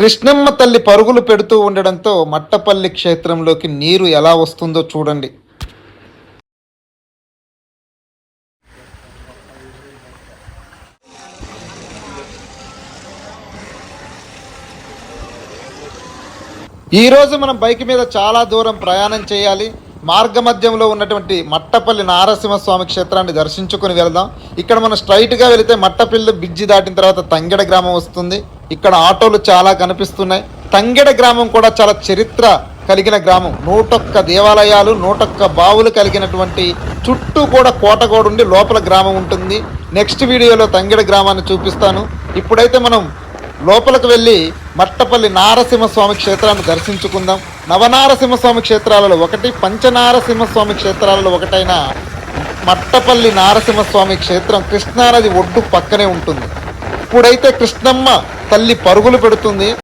కృష్ణమ్మ తల్లి పరుగులు పెడుతూ ఉండడంతో మట్టపల్లి క్షేత్రంలోకి నీరు ఎలా వస్తుందో చూడండి. ఈరోజు మనం బైక్ మీద చాలా దూరం ప్రయాణం చేయాలి. మార్గ మధ్యంలో ఉన్నటువంటి మట్టపల్లి నారసింహస్వామి క్షేత్రాన్ని దర్శించుకుని వెళ్దాం. ఇక్కడ మనం స్ట్రైట్గా వెళితే మట్టపల్లి బ్రిడ్జి దాటిన తర్వాత తంగెడ గ్రామం వస్తుంది. ఇక్కడ ఆటోలు చాలా కనిపిస్తున్నాయి. తంగెడ గ్రామం కూడా చాలా చరిత్ర కలిగిన గ్రామం. నూటొక్క దేవాలయాలు నూటొక్క బావులు కలిగినటువంటి చుట్టూ కూడా కోటగోడు ఉండి లోపల గ్రామం ఉంటుంది. నెక్స్ట్ వీడియోలో తంగెడ గ్రామాన్ని చూపిస్తాను. ఇప్పుడైతే మనం లోపలికి వెళ్ళి మట్టపల్లి నారసింహస్వామి క్షేత్రాన్ని దర్శించుకుందాం. నవనారసింహస్వామి క్షేత్రాలలో ఒకటి పంచనారసింహస్వామి క్షేత్రాలలో ఒకటైన మట్టపల్లి నారసింహస్వామి క్షేత్రం కృష్ణానది ఒడ్డు పక్కనే ఉంటుంది. ఇప్పుడైతే కృష్ణమ్మ తల్లి పరుగులు పెడుతుంది.